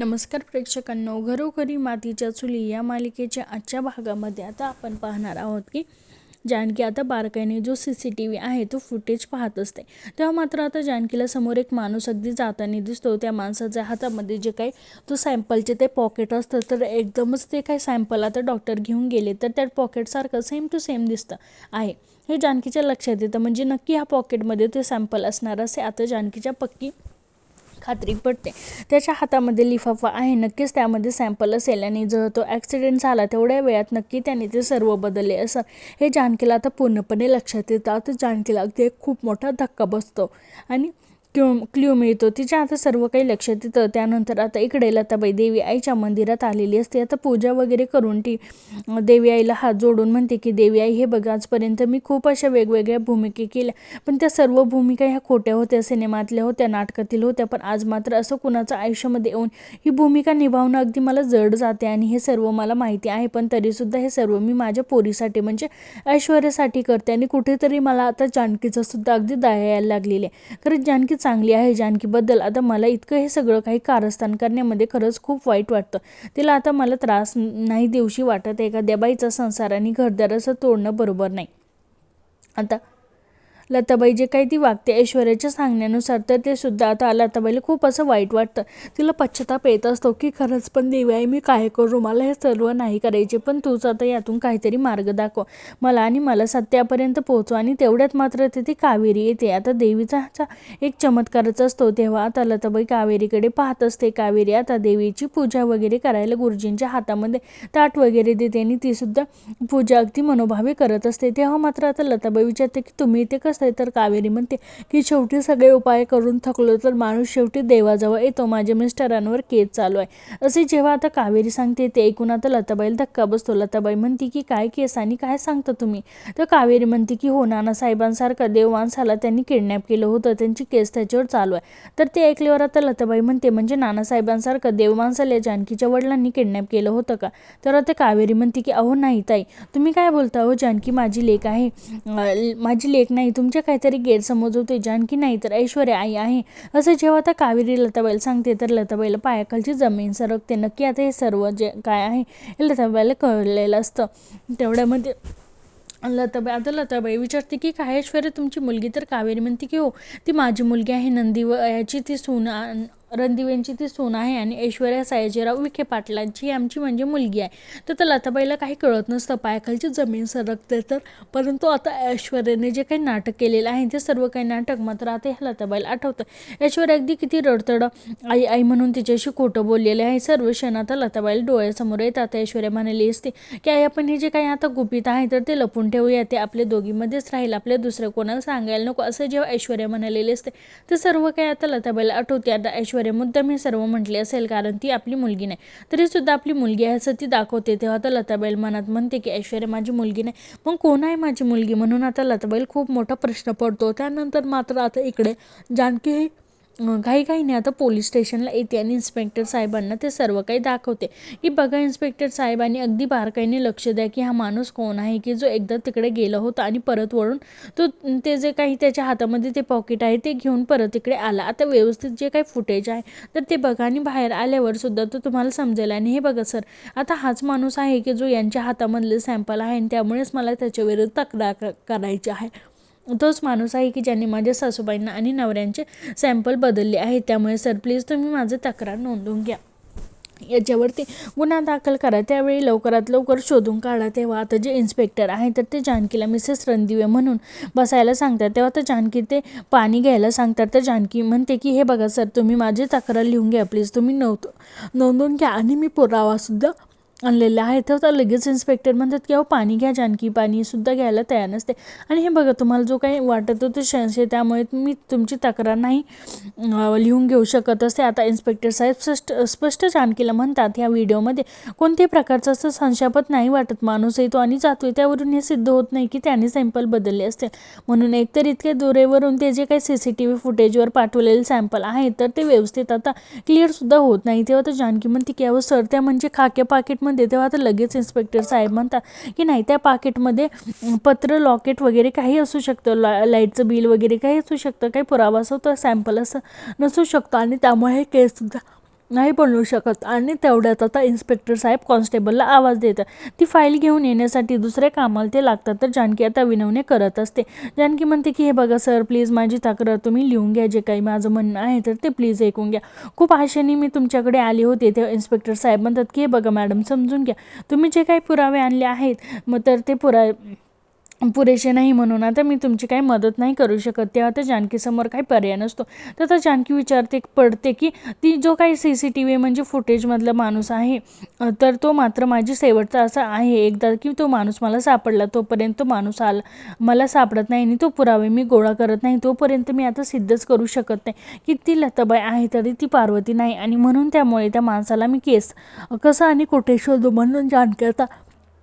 नमस्कार प्रेक्षकांनो घरोघरी मातीच्या चुली या मालिकेच्या आजच्या भागामध्ये आता आपण पाहणार आहोत की जानकी आता बारकाईने जो सी सी टी व्ही आहे तो फुटेज पाहत असते. तेव्हा मात्र आता जानकीला समोर एक माणूस अगदी जाताना दिसतो. त्या माणसाच्या हातामध्ये जे काही तो सॅम्पलचे ते पॉकेट असतं तर एकदमच ते काही सॅम्पल आता डॉक्टर घेऊन गेले तर त्या पॉकेटसारखं सेम टू सेम दिसतं आहे. हे जानकीच्या लक्षात येतं. म्हणजे नक्की ह्या पॉकेटमध्ये ते सॅम्पल असणार असे आता जानकीच्या पक्की खात्री पडते. त्याच्या हातामध्ये लिफाफा आहे. नक्कीच त्यामध्ये सॅम्पल असेल आणि जर तो ॲक्सिडेंट झाला तेवढ्या वेळात नक्की त्याने ते सर्व बदलले असं. हे जानकीला आता पूर्णपणे लक्षात येतं. आता जानकीला अगदी एक खूप मोठा धक्का बसतो. आणि क्यू क्ल्यू मिळतो. तिच्या आता सर्व काही लक्षात येतं. त्यानंतर आता इकडे लताबाई देवी आईच्या मंदिरात आलेली असते. आता पूजा वगैरे करून ती देवी आईला हात जोडून म्हणते की देवी आई हे बघा आजपर्यंत मी खूप अशा वेगवेगळ्या भूमिके केल्या. पण त्या सर्व भूमिका ह्या खोट्या होत्या सिनेमातल्या होत्या नाटकातील होत्या. पण आज मात्र असं कुणाचं आयुष्यामध्ये येऊन ही भूमिका निभावणं अगदी मला जड जाते आणि हे सर्व मला माहिती आहे. पण तरीसुद्धा हे सर्व मी माझ्या पोरीसाठी म्हणजे ऐश्वर्यासाठी करते आणि कुठेतरी मला आता जानकीचं सुद्धा अगदी दया यायला लागलेली आहे. खरंच जानकी चांगली आहे जानकीबद्दल आता मला इतकं हे सगळं काही कारस्थान करण्यामध्ये खरंच खूप वाईट वाटतं. तिला आता मला त्रास नाही देऊशी वाटत एखाद्या बाईचा संसार आणि घरदार असं तोडणं बरोबर नाही. आता लताबाई जे काही ती वागते ऐश्वर्याच्या सांगण्यानुसार तर ते सुद्धा आता लताबाईला खूप असं वाईट वाटतं. तिला पश्चाताप येत असतो की खरंच पण देवी आई मी काय करू? मला हे सर्व नाही करायचे पण तूच आता यातून काहीतरी मार्ग दाखव. मला आणि मला सत्यापर्यंत पोहोचव आणि तेवढ्यात मात्र तिथे कावेरी येते. आता देवीचा एक चमत्कारच असतो तेव्हा आता लताबाई कावेरीकडे पाहत असते. कावेरी आता देवीची पूजा वगैरे करायला गुरुजींच्या हातामध्ये ताट वगैरे देते आणि ती सुद्धा पूजा अगदी मनोभावे करत असते. तेव्हा मात्र आता लताबाई विचारते की तुम्ही ते कसं आहे तर कावेरी म्हणते की शेवटी सगळे उपाय करून थकलो तर माणूस शेवटी देवाजवळ येतो. माझ्या मिस्टरांवर केस चालू आहे. असे जेव्हा आता कावेरी सांगते ते ऐकून आता लताबाईला धक्का बसतो. लताबाई म्हणते की काय केस आणि काय सांगता तुम्ही? तर कावेरी म्हणते की हो नानासाहेबांसारखं देव माणसाला त्यांनी किडनॅप केलं होतं. त्यांची केस त्याच्यावर चालू आहे. तर ते ऐकल्यावर आता लताबाई म्हणते म्हणजे नानासाहेबांसारखं देव माणसाला जानकीच्या वडिलांनी किडनॅप केलं होतं का? तर आता कावेरी म्हणते की अहो नाही ताई. तुम्ही काय बोलता? हो जानकी माझी लेख आहे. माझी लेख नाही. तुमच्या काहीतरी गैरसमज होते जानकी नाही तर ऐश्वर्या आई आहे. असं जेव्हा आता कावेरी लताबाईला सांगते तर लताबाईला पायाखालची जमीन सरकते. नक्की आता हे सर्व जे काय आहे हे लताबाईला कळलेलं असतं. तेवढ्यामध्ये लताबाई आता लताबाई विचारते की काय ऐश्वर्या तुमची मुलगी तर कावेरी म्हणते की हो ती माझी मुलगी आहे नंदी व याची ती सून रणदिवेंची ती सून आहे आणि ऐश्वर्या सायाजीराव विखे पाटलांची आमची म्हणजे मुलगी आहे. तर तर लताबाईला काही कळत नसतं पायाखालची जमीन सरकते तर. परंतु आता ऐश्वर्याने जे काही नाटक केलेलं आहे ते सर्व काही नाटक मात्र आता ह्या लताबाईला आठवतं. ऐश्वर्या अगदी किती रडतडं आई आई म्हणून तिच्याशी खोटं बोललेले आहे. सर्व क्षण आता लताबाईला डोळ्यासमोर येत आता ऐश्वर्या म्हणाली असते की आई आपण हे जे काही आता गुपित आहे तर ते लपून ठेवूया. ते आपल्या दोघीमध्येच राहील. आपल्या दुसऱ्या कोणाला सांगायला नको. असं जेव्हा ऐश्वर्या म्हणालेली असते ते सर्व काही आता लताबाईला आठवते. आता ऐश्वर्या ऐश्वर्या मुद्दाम हे सर्व म्हटले असेल कारण ती आपली मुलगी नाही. तरीसुद्धा आपली मुलगी आहे असं ती दाखवते. तेव्हा तर लताबाईल मनात म्हणते की ऐश्वर्या माझी मुलगी नाही. मग कोण आहे माझी मुलगी? म्हणून आता लताबाईल खूप मोठा प्रश्न पडतो. त्यानंतर मात्र आता इकडे जानकी ही काही आता पोलीस स्टेशनला येते आणि इन्स्पेक्टर साहेबांना ते सर्व काही दाखवते. की बघा इन्स्पेक्टर साहेबांनी अगदी बारकाईने लक्ष द्या की हा माणूस कोण आहे की जो एकदा तिकडे गेला होता आणि परत वळून तो ते जे काही त्याच्या हातामध्ये ते पॉकेट आहे ते घेऊन परत इकडे आला. आता व्यवस्थित जे काही फुटेज आहे तर ते बघा आणि बाहेर आल्यावर सुद्धा तो तुम्हाला समजेल. आणि हे बघा सर आता हाच माणूस आहे की जो यांच्या हातामधले सॅम्पल आहे आणि त्यामुळेच मला त्याच्याविरुद्ध तक्रार करायची आहे. तोच माणूस आहे की ज्यांनी माझ्या सासूबाईंना आणि नवऱ्यांचे सॅम्पल बदलले आहेत. त्यामुळे सर प्लीज तुम्ही माझं तक्रार नोंदवून घ्या. याच्यावरती गुन्हा दाखल करा. त्यावेळी लवकरात लवकर शोधून काढा. तेव्हा आता जे इन्स्पेक्टर आहे तर ते जानकीला मिसेस रणदिवे म्हणून बसायला सांगतात. तेव्हा तर जानकी ते पाणी घ्यायला सांगतात. तर जानकी म्हणते की हे बघा सर तुम्ही माझी तक्रार लिहून घ्या. प्लीज तुम्ही नोंद नोंदवून घ्या. आणि मी पुरावासुद्धा आणलेलं आहे. तर लगेच इन्स्पेक्टर म्हणतात की अहो पाणी घ्या जानकी पाणीसुद्धा घ्यायला तयार नसते. आणि हे बघा तुम्हाला जो काही वाटत होतं संशय त्यामुळे मी तुमची तक्रार नाही लिहून घेऊ शकत असते. आता इन्स्पेक्टर साहेब स्पष्ट स्पष्ट जानकीला म्हणतात ह्या व्हिडिओमध्ये कोणत्याही प्रकारचं असं संशयापत नाही वाटत. माणूस येतो आणि जातो त्यावरून हे सिद्ध होत नाही की त्याने सॅम्पल बदलले असते म्हणून एकतर इतक्या दुरेवरून ते जे काही सी सी टी व्ही फुटेजवर पाठवलेले सॅम्पल आहेत तर ते व्यवस्थित आता क्लिअरसुद्धा होत नाही. तेव्हा तर जानकी म्हणते की अहो सर त्या म्हणजे खाक्या पाकिटमध्ये म्हणते तेव्हा आता लगेच इन्स्पेक्टर साहेब म्हणतात की नाही त्या पाकिटमध्ये पत्र लॉकेट वगैरे काही असू शकतं. ला लाईटचं बिल वगैरे काही असू शकतं. काही पुरावा असो तर सॅम्पल असं नसू शकतो. आणि त्यामुळे हे केससुद्धा नाही बनवू शकत. आणि तेवढ्यात आता इन्स्पेक्टर साहेब कॉन्स्टेबलला आवाज देतात. ती फाईल घेऊन येण्यासाठी दुसऱ्या कामाला ते लागतात. तर जानकी आता विनवणे करत असते. जानकी म्हणते की हे बघा सर प्लीज माझी तक्रार तुम्ही लिहून घ्या. जे काही माझं म्हणणं आहे तर ते प्लीज ऐकून घ्या. खूप आशेने मी तुमच्याकडे आले होते. तेव्हा इन्स्पेक्टर साहेब म्हणतात की हे बघा मॅडम समजून घ्या. तुम्ही जे काही पुरावे आणले आहेत मग तर ते पुरा पुरेसे नाही म्हणून. आता मी तुमची काही मदत नाही करू शकत. तेव्हा तर जानकीसमोर काही पर्याय नसतो. तर आता जानकी विचारते पडते की ती जो काही सी सी टी व्ही म्हणजे फुटेजमधला माणूस आहे तर तो मात्र माझी शेवटचा असा आहे एकदा की तो माणूस मला सापडला. तोपर्यंत तो माणूस आला मला सापडत नाही आणि तो पुरावे मी गोळा करत नाही. तोपर्यंत मी आता सिद्धच करू शकत नाही. की ती लताबाई आहे तरी ती पार्वती नाही आणि म्हणून त्यामुळे त्या माणसाला मी केस कसं आणि कुठे शोधू? म्हणून जानकी आता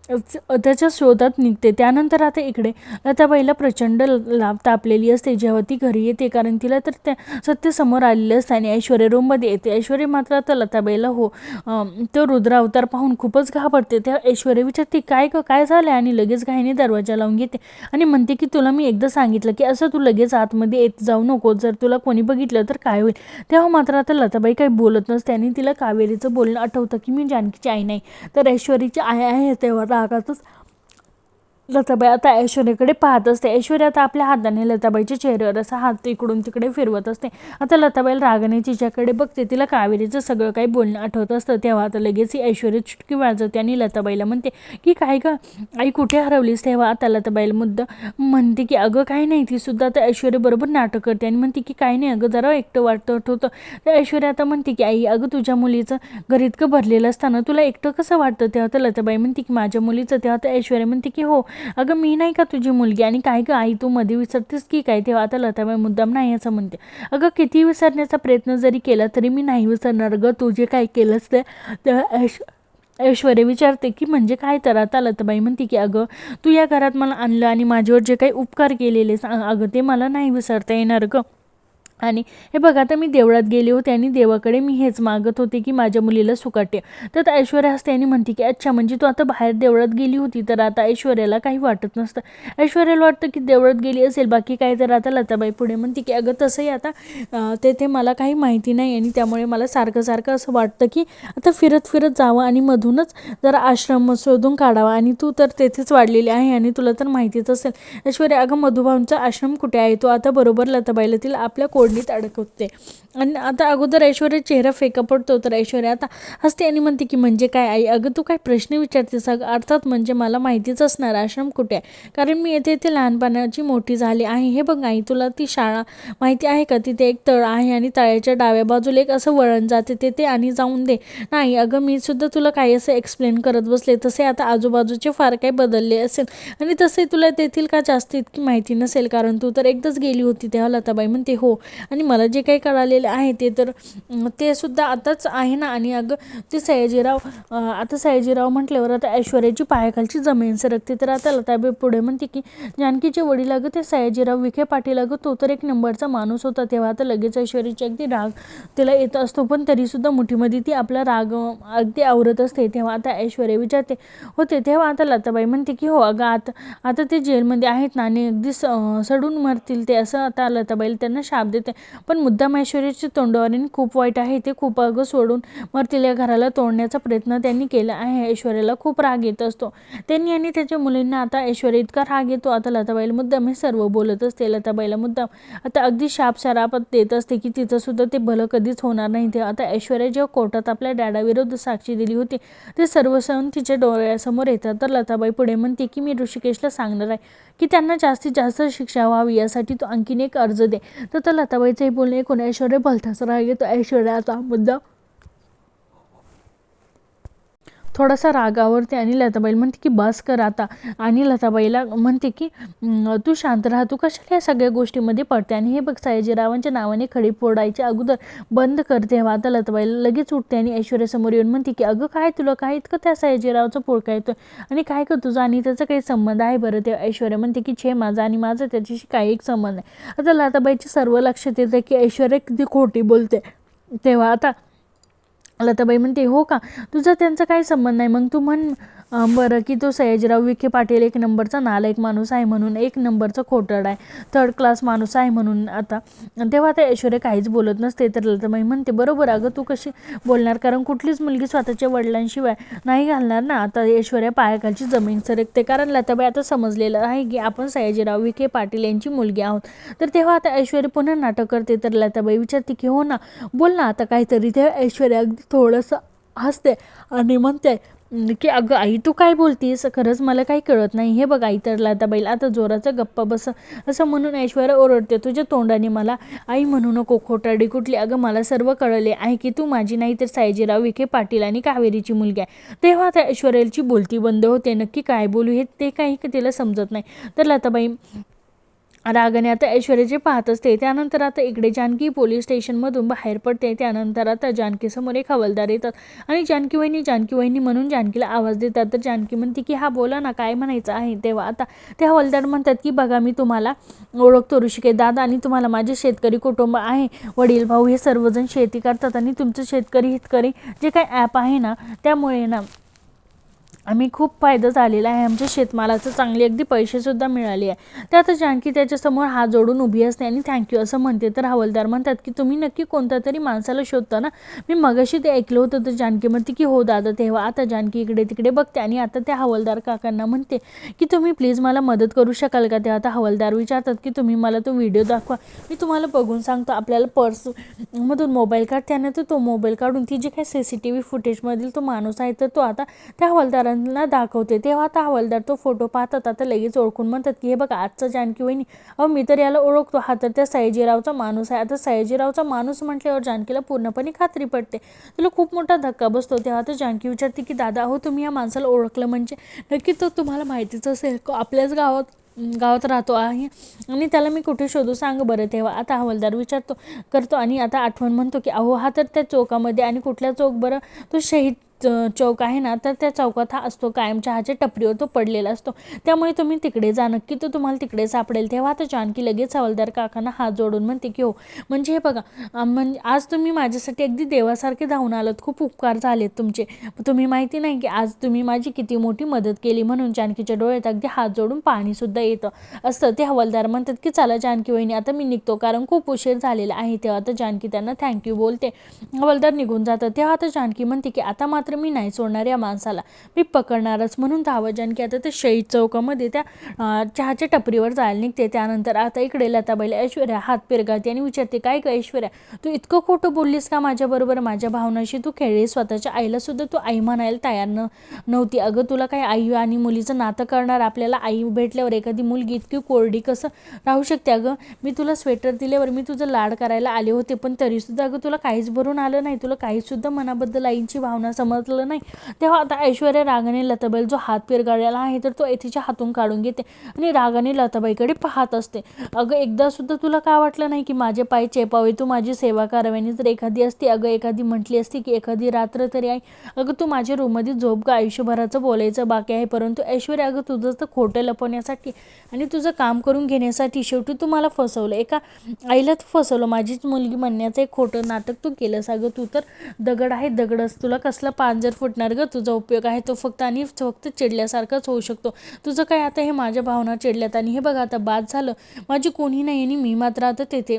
त्याच्या शोधात निघते. त्यानंतर आता इकडे लताबाईला प्रचंड लाभ तापलेली असते. जेव्हा ती घरी येते कारण तिला तर त्या सत्य समोर आलेलं असतं आणि ऐश्वर्या रूममध्ये येते. ऐश्वर्या मात्र आता लताबाईला हो तो रुद्रावतार पाहून खूपच घाबरते. त्या ऐश्वर्या विचारते काय ग काय झालं आणि लगेच घाईने दरवाजा लावून घेते आणि म्हणते की तुला मी एकदा सांगितलं की असं तू लगेच आतमध्ये येत जाऊ नको. जर तुला कोणी बघितलं तर काय होईल? तेव्हा मात्र आता लताबाई काही बोलत नसते आणि तिला कावेरीचं बोलणं आठवतं की मी जानकीची आई नाही. तर ऐश्वर्याची आई आहे तेव्हा. കാക്കത്തൂസ് लताबाई आता ऐश्वर्याकडे पाहत असते. ऐश्वर्या आता आपल्या हाताने लताबाईच्या चेहऱ्यावर असा हात इकडून तिकडे फिरवत असते. आता लताबाईला रागाने तिच्याकडे बघते. तिला कावेरीचं सगळं काही बोलणं आठवत असतं. तेव्हा आता लगेच ही ऐश्वर्या चुटकी वाजवते आणि लताबाईला म्हणते की काय गं? आई कुठे हरवलीस तेव्हा? आता लताबाईला मुद्दा म्हणते की अगं काही नाही. ती सुद्धा आता ऐश्वर्याबरोबर नाटक करते आणि म्हणते की काही नाही. अगं जरा एकटं वाटत होतं तर ऐश्वर्या आता म्हणते की आई अगं तुझ्या मुलीचं घर इतकं भरलेलं असताना तुला एकटं कसं वाटतं? तेव्हा तर लताबाई म्हणते की माझ्या मुलीचं. तेव्हा तर ऐश्वर्या म्हणते की हो. अगं मी नाही का तुझी मुलगी? आणि काय गं आई तू मध्ये विसरतेस की काय? तेव्हा आता लताबाई मुद्दाम नाही असं म्हणते. अगं किती विसरण्याचा प्रयत्न जरी केला तरी मी नाही विसरणार गं. तू जे काय केलंस ते ऐश ऐश्वर्या विचारते की म्हणजे काय तर? आता लताबाई म्हणते की अगं तू या घरात मला आणलं आणि माझ्यावर जे काही उपकार केलेले अगं ते मला नाही विसरता येणार गं. आणि हे बघा आता मी देवळात गेले होते आणि देवाकडे मी हेच मागत होते की माझ्या मुलीला सुकाटे. तर ऐश्वर्या हस्ते आणि म्हणते की अच्छा म्हणजे तू आता बाहेर देवळात गेली होती तर आता ऐश्वर्याला काही वाटत नसतं. ऐश्वर्याला वाटतं की देवळात गेली असेल बाकी काय तर आता लताबाई पुढे म्हणते की अगं तसंही आता तेथे मला काही माहिती नाही आणि त्यामुळे मला सारखं सारखं असं वाटतं की आता फिरत फिरत जावं आणि मधूनच जरा आश्रम शोधून काढावा आणि तू तर तेथेच वाढलेली आहे आणि तुला तर माहितीच असेल. ऐश्वर्या अगं मधुभाऊंचा आश्रम कुठे आहे? तो आता बरोबर लताबाईला तिला आपल्या कोडणीत अडकवते. आणि आता अगोदर ऐश्वर्या चेहरा फेका पडतो तर ऐश्वर्या आता हसते आणि म्हणते की म्हणजे काय आई? अगं तू काय प्रश्न विचारतेस? अगं अर्थात म्हणजे मला माहितीच असणार आश्रम कुठे आहे? कारण मी येथे येथे लहानपणाची मोठी झाली आहे. हे बघ आई तुला ती शाळा माहिती आहे का? तिथे एक तळ आहे आणि तळ्याच्या डाव्या बाजूला एक असं वळण जाते. तेथे आणि जाऊन दे. नाही अगं मी सुद्धा तुला काही असं एक्सप्लेन करत बसले. तसे आता आजूबाजूचे फार काही बदलले असेल. आणि तसे तुला तेथील का जास्त इतकी माहिती नसेल? कारण तू तर एकदाच गेली होती तेव्हा लताबाई म्हणते हो आणि मला जे काही कळालेलं आहे ते तर ते सुद्धा आताच आहे ना. आणि अगं ते सयाजीराव आता सयाजीराव म्हटल्यावर आता ऐश्वर्याची पायाखालची जमीन सरकते. तर आता लताबाई पुढे म्हणते की जानकीचे वडील अगं ते सयाजीराव विखे पाटील अगं तो तर एक नंबरचा माणूस होता. तेव्हा आता लगेच ऐश्वर्याची अगदी राग तिला येत असतो. पण तरीसुद्धा मुठीमध्ये ती आपला राग अगदी आवरत असते. तेव्हा आता ऐश्वर्या विचारते होते तेव्हा आता लताबाई म्हणते की हो अगं आता आता ते जेलमध्ये आहेत ना. आणि अगदी स सडून मरतील ते. असं आता लताबाई त्यांना शाप देत पण मुद्दाम ऐश्वर्याची तोंडवारी खूप वाईट आहे. ते खूप अगं सोडून मरतील घराला तोडण्याचा प्रयत्न त्यांनी केला आहे. ऐश्वर्याला खूप राग येत असतो. त्यांनी आणि त्याच्या मुलींना आता ऐश्वर्या इतका राग येतो. आता लताबाईला मुद्दाम हे सर्व बोलत असते. लताबाईला मुद्दाम आता अगदी शाप शरापत देत असते की तिचं सुद्धा ते भलं कधीच होणार नाही. ते आता ऐश्वर्या जेव्हा कोर्टात आपल्या डॅडाविरुद्ध साक्षी दिली होती ते सर्व सण तिच्या डोळ्यासमोर येतात. तर लताबाई पुढे म्हणते की मी ऋषिकेशला सांगणार आहे की त्यांना जास्तीत जास्त शिक्षा व्हावी. यासाठी तो आणखीन एक अर्ज दे. तर लता लताबाईचं हे बोलणे ऐकून ऐश्वर्या भलताच राग येतो ऐश्वर्याचा मुद्दा थोडासा रागावरते आणि लताबाईला म्हणते की बस कर आता. आणि लताबाईला म्हणते की तू शांत राहा तू कशाला या सगळ्या गोष्टीमध्ये पडते? आणि हे बघ सयाजीरावांच्या नावाने खडी फोडायच्या अगोदर बंद करते तेव्हा आता लताबाईला लगेच उठते आणि ऐश्वर्यासमोर येऊन म्हणते की अगं काय तुला काय इतकं त्या सयाजीरावचं पोळका येतो आणि काय कर तुझा? आणि त्याचा काही संबंध आहे बरं? ते ऐश्वर्या म्हणते की छे माझा आणि माझा त्याच्याशी काही एक संबंध नाही. आता लताबाईचे सर्व लक्षात येतं की ऐश्वर्या किती खोटी बोलते. तेव्हा आता लताबाई म्हणते हो का? तुझा त्यांचा काही संबंध नाही? मग तू म्हण बरं की तो सयाजीराव विखे पाटील एक नंबरचा नालायक माणूस आहे म्हणून एक नंबरचा खोटड आहे. थर्ड क्लास माणूस आहे म्हणून आता. तेव्हा आता ऐश्वर्या काहीच बोलत नसते तर लताबाई म्हणते बरोबर अगं तू कशी बोलणार? कारण कुठलीच मुलगी स्वतःच्या वडिलांशिवाय नाही घालणार ना? आता ऐश्वर्या पायाखालची जमीन सरकते कारण लताबाई आता समजलेलं आहे की आपण सयाजीराव विखे पाटील यांची मुलगी आहोत. तर तेव्हा आता ऐश्वर्या पुन्हा नाटक करते तर लताबाई विचारते की हो ना बोल ना आता काहीतरी. तेव्हा ऐश्वर्या अगदी थोडंसं हसते आणि म्हणते की अगं आई तू काय बोलतीस? खरंच मला काही कळत नाही. हे बघ आई तर बैल आता जोराचं गप्पा बस. असं म्हणून ऐश्वर्या ओरडते तुझ्या तोंडाने मला आई म्हणू नको खोटाडी कुठली? अगं मला सर्व कळले. आहे की तू माझी नाही तर सायजीराव विखे पाटील आणि कावेरीची मुलगी आहे. तेव्हा त्या ऐश्वर्याची बोलती बंद होते. नक्की काय बोलू हे ते काही तिला समजत नाही. तर लताबाई रागाने आता ऐश्वर्याचे पाहत असते. त्यानंतर आता इकडे जानकी पोलीस स्टेशनमधून बाहेर पडते. त्यानंतर आता जानकीसमोर एक हवालदार येतात आणि जानकी वहिनी जानकी वहिनी म्हणून जानकीला आवाज देतात. तर जानकी म्हणते की हा बोला ना काय म्हणायचं आहे? तेव्हा आता ते हवालदार म्हणतात की बघा मी तुम्हाला ओळखतो ऋषिके दादा आणि तुम्हाला माझे शेतकरी कुटुंब आहे. वडील भाऊ हे सर्वजण शेती करतात आणि तुमचं शेतकरी हितकरी जे काही ॲप आहे ना त्यामुळे ना आम्ही खूप फायदा झालेला आहे. आमच्या शेतमालाचं चांगले अगदी पैसेसुद्धा मिळाले आहे. तर आता जानकी त्याच्यासमोर हात जोडून उभी असते आणि थँक्यू असं म्हणते. तर हवालदार म्हणतात की तुम्ही नक्की कोणत्या तरी माणसाला शोधता ना? मी मगाशी ते ऐकलं होतं तर जानकी म्हणते की हो दादा तेव्हा आता जानकी इकडे तिकडे बघते आणि आता त्या हवालदार काकांना म्हणते की तुम्ही प्लीज मला मदत करू शकाल का? तेव्हा आता हवालदार विचारतात की तुम्ही मला तो व्हिडिओ दाखवा. मी तुम्हाला बघून सांगतो. आपल्याला पर्स मधून मोबाईल काढते आणि तो मोबाईल काढून ती जे काही सी सी टी व्ही फुटेजमधील तो माणूस आहे तर तो आता त्या हवालदारांना दाखवते. तेव्हा तर हवालदार तो फोटो पाहतात आता लगेच ओळखून म्हणतात की हे बघा आजचा जानकी वहिनी. अहो मी तर याला ओळखतो. हा तर त्या सयाजीरावचा माणूस आहे. आता सयाजीरावचा माणूस म्हटल्यावर जानकीला पूर्णपणे खात्री पडते. तिला खूप मोठा धक्का बसतो. तेव्हा तर जानकी विचारते की दादा अहो तुम्ही या माणसाला ओळखलं म्हणजे? नक्की तो तुम्हाला माहितीच असेल आपल्याच गावात गावात राहतो आहे. आणि त्याला मी कुठे शोधू सांग बरं? तेव्हा आता हवालदार विचारतो करतो आणि आता आठवण म्हणतो की अहो हा तर त्या चौकामध्ये आणि कुठल्या चौक बरं? तो शहीद चौक आहे ना तर त्या चौकात हा असतो कायम चहाच्या टपरीवर तो पडलेला असतो. त्यामुळे तुम्ही तिकडे जा नक्की तो तुम्हाला तिकडे सापडेल. तेव्हा आता जानकी लगेच हवालदार काकांना हात जोडून म्हणते की हो. म्हणजे हे बघा म्हणजे आज तुम्ही माझ्यासाठी अगदी देवासारखे धावून आलात. खूप उपकार झालेत तुमचे. तुम्ही माहिती नाही की आज तुम्ही माझी किती मोठी मदत केली म्हणून जानकीच्या डोळ्यात अगदी हात जोडून पाणीसुद्धा येतं असतं. ते हवालदार म्हणतात की चला जानकी वहिनी आता मी निघतो कारण खूप उशीर झालेला आहे. तेव्हा आता जानकी त्यांना थँक्यू बोलते. हवालदार निघून जातं. तेव्हा आता जानकी म्हणते की आता मात्र मी नाही सोडणार या माणसाला. मी पकडणारच. म्हणून धावत जानकी आता ते शहीद चौकामध्ये त्या चहाच्या टपरीवर जायला निघते. त्यानंतर आता इकडे लताबाईला ऐश्वर्या हात पिरगाते आणि विचारते काय का ऐश्वर्या तू इतकं खोटं बोललीस का माझ्याबरोबर? माझ्या भावनाशी तू खेळली स्वतःच्या आईला सुद्धा तू आई म्हणायला तयार न नव्हती. अगं तुला काय आई आणि मुलीचं नातं करणार? आपल्याला आई भेटल्यावर एखादी मुलगी इतकी कोरडी कसं राहू शकते? अगं मी तुला स्वेटर दिल्यावर मी तुझं लाड करायला आले होते. पण तरीसुद्धा अगं तुला काहीच भरून आलं नाही. तुला काहीसुद्धा मनाबद्दल आईची भावना समज समजलं नाही. तेव्हा आता ऐश्वर्या रागाने लताबाई जो हात पिरगाळलेला आहे तर तो तिच्या हातून काढून घेते आणि रागाने लताबाईकडे पाहत असते. अगं एकदा सुद्धा तुला का वाटलं नाही की माझे पाय चेपावे? तू माझी सेवा करावी जर एखादी असती अगं एखादी म्हटली असती की एखादी रात्र तरी आई अगं तू माझ्या रूममध्ये झोप का आयुष्यभराचं बोलायचं बाकी आहे परंतु ऐश्वर्या अगं तुझं तर खोटं लपवण्यासाठी आणि तुझं काम करून घेण्यासाठी शेवटी तू मला फसवलं. एका आईला तू फसवलं. माझीच मुलगी म्हणण्याचं एक खोटं नाटक तू केलंस. अगं तू तर दगड आहे दगडच. तुला कसला पांजर फुटणार ग. तुझा उपयोग आहे तो फक्त आणि फक्त चिडल्यासारखाच होऊ शकतो. तुझं काय आता हे माझ्या भावना चिडल्यात आणि हे बघा आता बाद झालं. माझी कोणी नाही आणि मी मात्र आता तेथे.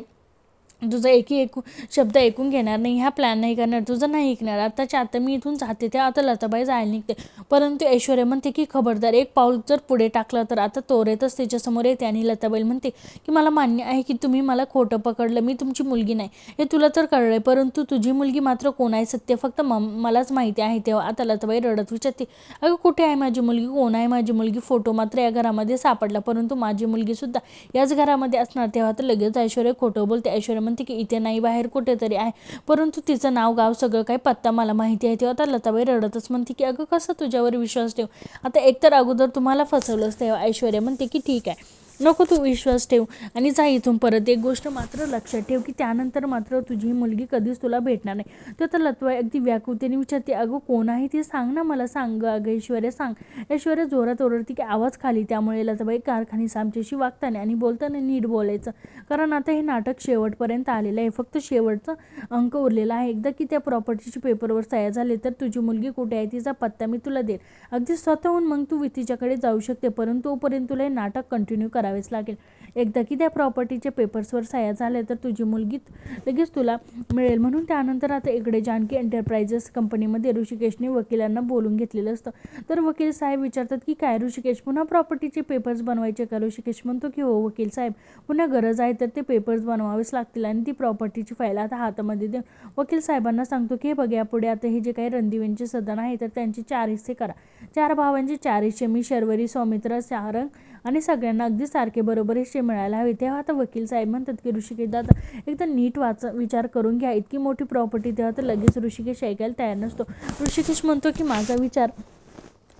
तुझं एकही ऐकू शब्द ऐकून घेणार नाही हा प्लॅन नाही करणार तुझं नाही ऐकणार. आताच्या आता मी इथून जाते त्या आता लताबाई जायला निघते. परंतु ऐश्वर्या म्हणते की खबरदार एक पाऊल जर पुढे टाकलं तर आता तोरेतच त्याच्यासमोर येते आणि लताबाई म्हणते की मला मान्य आहे की तुम्ही मला खोटं पकडलं मी तुमची मुलगी नाही. हे तुला तर कळलं आहे परंतु तुझी मुलगी मात्र कोण आहे सत्य? फक्त म मलाच माहिती आहे तेव्हा. आता लताबाई रडत विचारते अगं कुठे आहे माझी मुलगी? कोण आहे माझी मुलगी? फोटो मात्र या घरामध्ये सापडला परंतु माझी मुलगीसुद्धा याच घरामध्ये असणार. तेव्हा तर लगेच ऐश्वर्या खोटं बोलते. ऐश्वर्या म्हणते की इथे नाही बाहेर कुठेतरी आहे. परंतु तिचं नाव गाव सगळं काही पत्ता मला माहिती आहे. तेव्हा आता लताबाई रडतच म्हणते की अगं कसं तुझ्यावर विश्वास ठेव? आता एकतर अगोदर तुम्हाला फसवलंच तेव्हा ऐश्वर्या म्हणते की ठीक आहे. नको तू विश्वास ठेव. आणि जा इथून परत. एक गोष्ट मात्र लक्षात ठेव की त्यानंतर मात्र तुझी मुलगी कधीच तुला भेटणार नाही. तर आता लतवाई अगदी व्याकुळतेने विचारते अगं कोण आहे ते सांग ना मला. सांग गं अगं ऐश्वर्या सांग. ऐश्वर्या जोरात ओरडते की आवाज खाली. त्यामुळे लताबाई कारखानीस आमच्याशी वागताना आणि बोलताना नीट बोलायचं. कारण आता हे नाटक शेवटपर्यंत आलेलं आहे. फक्त शेवटचं अंक उरलेला आहे. एकदा की त्या प्रॉपर्टीचे पेपरवर तयार झाले तर तुझी मुलगी कुठे आहे तिचा पत्ता मी तुला देईल अगदी स्वतःहून मग तू तिच्याकडे जाऊ शकते परंतु तोपर्यंत तुला हे नाटक कंटिन्यू करा करावेच लागेल. एकदा की त्या प्रॉपर्टीच्या पेपर्सवर सह्या झाल्या तर तुझी मुलगी लगेच तुला मिळेल. म्हणून त्यानंतर आता इकडे जानकी एंटरप्राइजेस कंपनीमध्ये ऋषिकेशने वकिलांना बोलून घेतलेलं असतं. तर वकील साहेब विचारतात की काय ऋषिकेश पुन्हा प्रॉपर्टीचे पेपर्स बनवायचे का? ऋषिकेश म्हणतो की हो वकील साहेब पुन्हा गरज आहे तर ते पेपर्स बनवावेच लागतील आणि ती प्रॉपर्टीची फाईल आता हातामध्ये देऊन वकील साहेबांना सांगतो की हे बघ्या पुढे आता हे जे काही रणदिवेंचे सदन आहे तर त्यांचे चार हिस्से करा. चार भावांचे चार हिस्से मी शर्वरी सौमित्र सारंग आणि सगळ्यांना अगदी सारखे बरोबर हिस्से मिळायला हवे. तेव्हा आता वकील साहेब म्हणतात की ऋषिकेश दादा एकदा नीट वाच विचार करून घ्या. इतकी मोठी प्रॉपर्टी तेव्हा तर लगेच ऋषिकेश ऐकायला तयार नसतो. ऋषिकेश म्हणतो की माझा विचार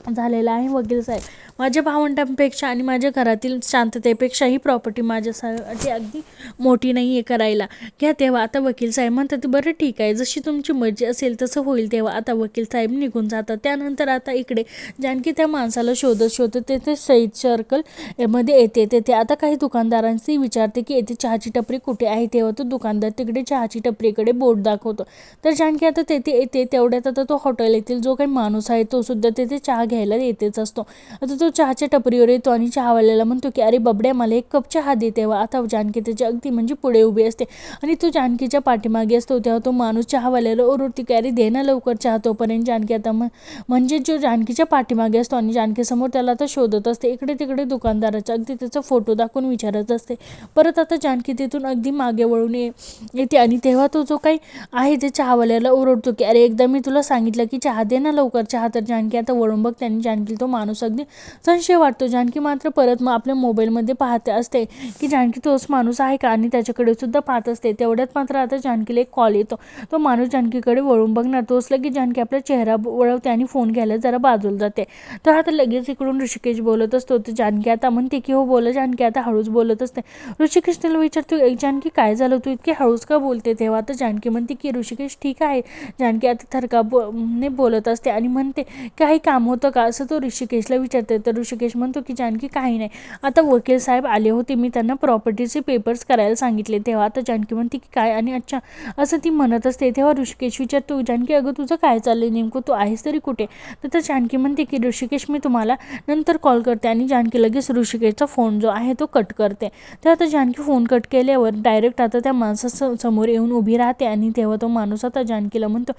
झालेला आहे वकील साहेब. माझ्या भावंडांपेक्षा आणि माझ्या घरातील शांततेपेक्षा ही प्रॉपर्टी माझ्यासाठी अगदी मोठी नाही आहे करायला. घ्या तेव्हा आता वकील साहेब म्हणतात बरं ठीक आहे जशी तुमची मर्जी असेल तसं होईल तेव्हा. आता वकील साहेब निघून जातात. त्यानंतर आता इकडे जानकी त्या माणसाला शोधत शोधत तेथे सईद सर्कलमध्ये येते. तेथे आता काही दुकानदारांशी विचारते की येथे चहाची टपरी कुठे आहे? तेव्हा तो दुकानदार तिकडे चहाची टपरीकडे बोट दाखवतो. तर जानकी आता तेथे येते. तेवढ्यात आता तो हॉटेल येथील जो काही माणूस आहे तो सुद्धा तेथे चहा घ्यायला येतेच असतो. आता तो चहाच्या टपरीवर येतो आणि चहावाल्याला म्हणतो की अरे बबड्या मला एक कप चहा दे तेव्हा. आता जानकी त्याच्या अगदी म्हणजे पुढे उभी असते. आणि तो जानकीच्या पाठीमागे असतो तेव्हा तो माणूस चहावाल्याला ओरडते की अरे दे ना लवकर चहा तोपर्यंत. जानकी आता म्हणजे जो जानकीच्या पाठीमागे असतो आणि जानकीसमोर त्याला आता शोधत असते इकडे तिकडे दुकानदाराचा अगदी त्याचा फोटो दाखवून विचारत असते. परत आता जानकी तिथून अगदी मागे वळून ये येते आणि तेव्हा तो जो काही आहे ते चहावाल्याला ओरडतो की अरे एकदा मी तुला सांगितलं की चहा दे ना लवकर चहा. तर जानकी आता वळून बघ त्यांनी जानकीला तो माणूस अगदी संशय वाटतो. जानकी मात्र परत मग आपल्या मोबाईलमध्ये पाहते असते की जानकी तोच माणूस आहे का? आणि त्याच्याकडे सुद्धा पाहत असते. तेवढ्यात मात्र आता जानकीला एक कॉल येतो. तो माणूस जानकीकडे वळून बघणार. तो असला की जानकी आपला चेहरा वळवते आणि फोन घ्यायला जरा बाजूला जाते. तर आता लगेच इकडून ऋषिकेश बोलत असतो. तर जानकी आता म्हणते की हो बोला जानकी आता हळूच बोलत असते. ऋषिकेश त्याला विचारतो एक जानकी काय झालं? तू इतकी हळूच का बोलते? तेव्हा आता जानकी म्हणते की ऋषिकेश ठीक आहे. जानकी आता थरका बो ने बोलत असते आणि म्हणते काही काम होतं का? असं तो ऋषिकेशला विचारते तर ऋषिकेश म्हणतो की जानकी काही नाही. आता वकील साहेब आले होते. मी त्यांना प्रॉपर्टीचे पेपर्स करायला सांगितले तेव्हा. आता जानकी म्हणते की काय? आणि अच्छा असं ती म्हणत असते. तेव्हा ऋषिकेश विचारतो जानकी अगं तुझं काय चाललंय? नेमकं तू आहेस तरी कुठे? तर जानकी म्हणते की ऋषिकेश मी तुम्हाला नंतर कॉल करते आणि जानकी लगेच ऋषिकेशचा फोन जो आहे तो कट करते. तर आता जानकी फोन कट केल्यावर डायरेक्ट आता त्या माणसा समोर येऊन उभी राहते आणि तेव्हा तो माणूस आता जानकीला म्हणतो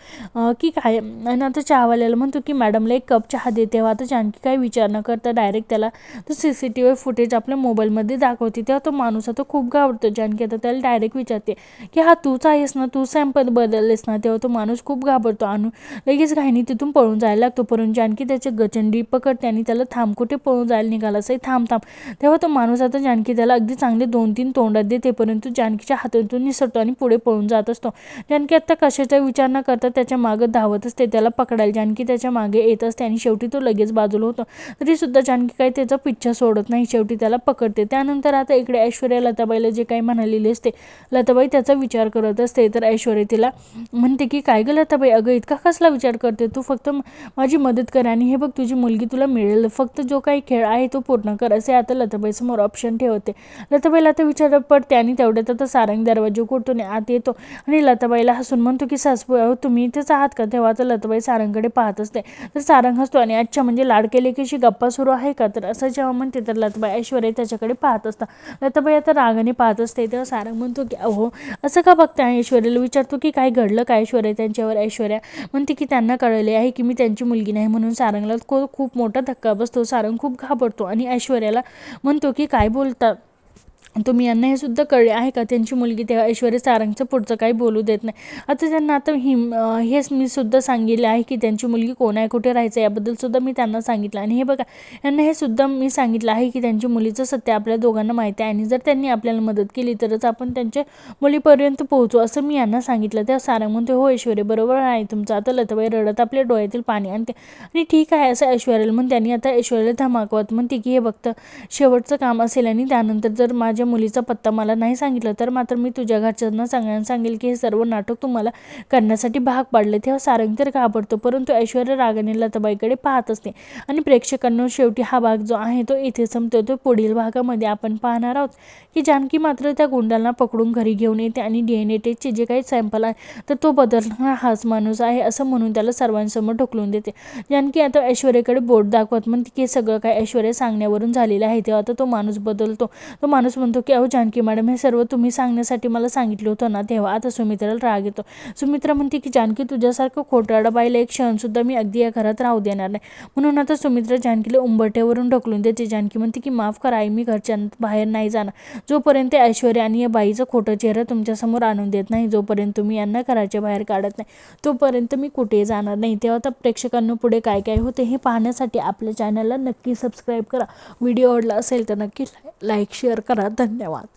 की काय? आणि आता चहावाल्याला म्हणतो की मॅडमला एक कप चहा दे तेव्हा आता आणखी काही विचार न करता डायरेक्ट त्याला तो C C T V footage आपल्या मोबाईलमध्ये दाखवते. तेव्हा तो माणूस आता खूप घाबरतो. जानकी आता त्याला डायरेक्ट विचारते की हा तूच आहेस ना? तू सॅम्पल बदललेस ना? तेव्हा तो माणूस खूप घाबरतो आणि लगेच घाईनी तिथून पळून जायला लागतो. परंतु जानकी त्याचे गचंडी पकडते आणि त्याला थांब कुठे पळून जायला निघाला? असं थांब थांब. तेव्हा तो माणूस आता जानकी त्याला अगदी चांगले दोन तीन तोंडात देते परंतु जानकीच्या हातातून निसटतो आणि पुढे पळून जात असतो. जानकी आता कशाचा विचार न करता त्याच्या मागं धावत असते त्याला पकडायला. जानकी त्याच्यामागे येत असते आणि शेवटी तो लगेच बाजूला होतो. तरीसुद्धा जानकी काही त्याचा पिच्छा सोडत नाही. शेवटी त्याला पकडते. त्यानंतर आता इकडे ऐश्वर्या लताबाईला जे काही म्हणालेले असते लताबाई त्याचा विचार करत असते. तर ऐश्वर्या तिला म्हणते की काय गं लताबाई? अगं इतका कसला विचार करते? तू फक्त माझी मदत कर आणि हे बघ तुझी मुलगी तुला मिळेल. फक्त जो काही खेळ आहे तो पूर्ण कर. असे आता लताबाईसमोर ऑप्शन ठेवते. लताबाईला आता विचार पडते आणि तेवढ्यात आता सारंग दरवाजा कोटून आत येतो आणि लताबाईला हसून म्हणतो की सासू तुम्ही इथेच आहात का? तेव्हा आता लताबाई सारंगकडे पाहत असते. तर सारंग हसतो आणि अच्छा म्हणजे लाडके लेकीची गप्पा सुरू आहे का? तर असं जेव्हा म्हणते तर लताबाई ऐश्वर्या त्याच्याकडे पाहत असतात. लताबाई आता रागाने पाहत असते तेव्हा सारंग म्हणतो की अहो असं का बघते ऐश्वर्याला? विचारतो की काय घडलं काय ऐश्वर्या त्यांच्यावर? ऐश्वर्या म्हणते की त्यांना कळले आहे की मी त्यांची मुलगी नाही. म्हणून सारंगला खूप मोठा धक्का बसतो. सारंग खूप घाबरतो आणि ऐश्वर्याला म्हणतो की काय बोलतात तुम्ही यांना हे सुद्धा कळले आहे का? त्यांची मुलगी तेव्हा ऐश्वर्या सारंगचं पुढचं काही बोलू देत नाही. आता त्यांना आता ही हेच मी सुद्धा सांगितलं आहे की त्यांची मुलगी कोण आहे? कुठे राहायचं? याबद्दल सुद्धा मी त्यांना सांगितलं. आणि हे बघा यांना हे सुद्धा मी सांगितलं आहे की त्यांची मुलीचं सत्य आपल्या दोघांना माहिती आहे. आणि जर त्यांनी आपल्याला मदत केली तरच आपण त्यांच्या मुलीपर्यंत पोहोचू असं मी यांना सांगितलं. तेव्हा सारंग म्हणते हो ऐश्वर्या बरोबर आहे तुमचं. आता लताबाई रडत आपल्या डोळ्यातील पाणी आणते. आणि ठीक आहे असं ऐश्वर्याला म्हणून त्यांनी आता ऐश्वर्याला धमाकवत म्हणते की हे बघतं शेवटचं काम असेल आणि त्यानंतर जर माझ्या मुलीचा पत्ता मला नाही सांगितलं तर मात्र मी तुझ्या घरच्यांना सांगायला सांगेल की हे सर्व नाटक तुम्हाला करण्यासाठी भाग पाडले. तेव्हा सारंग तर घाबरतो परंतु ऐश्वर्या रागाने लताबाईकडे पाहत असते आणि प्रेक्षकांना शेवटी हा भाग जो आहे तो इथे संपतो तो पुढील भागामध्ये आपण पाहणार आहोत की जानकी मात्र त्या गुंडांना पकडून घरी घेऊन येते आणि डी एन ए टेस्टचे जे काही सॅम्पल आहे तर तो बदलणारा हाच माणूस आहे असं म्हणून त्याला सर्वांसमोर ढकलून देते. जानकी आता ऐश्वर्याकडे बोट दाखवत म्हणते की हे सगळं काय ऐश्वर्या सांगण्यावरून झालेलं आहे तेव्हा आता तो माणूस बदलतो. तो माणूस म्हणतो की अहो जानकी मॅडम हे सर्व तुम्ही सांगण्यासाठी मला सांगितलं होतं ना तेव्हा. आता सुमित्राला राग येतो. सुमित्रा म्हणते की जानकी तुझ्यासारखं खोटारडा बाईला एक क्षणसुद्धा मी अगदी या घरात राहू देणार नाही. म्हणून आता सुमित्रा जानकीला उंबरठ्यावरून ढकलून देते. जानकी म्हणते की माफ करा आई मी घरच्या बाहेर नाही जाणार. जोपर्यंत ऐश्वर्या आणि या बाईचं खोटं चेहरा तुमच्यासमोर आणून देत नाही जोपर्यंत तुम्ही यांना घराच्या बाहेर काढत नाही तोपर्यंत मी कुठे जाणार नाही. तेव्हा आता प्रेक्षकांना पुढे काय काय होते हे पाहण्यासाठी आपल्या चॅनलला नक्की सबस्क्राईब करा. व्हिडिओ आवडला असेल तर नक्की लाईक शेअर करा. धन्यवाद.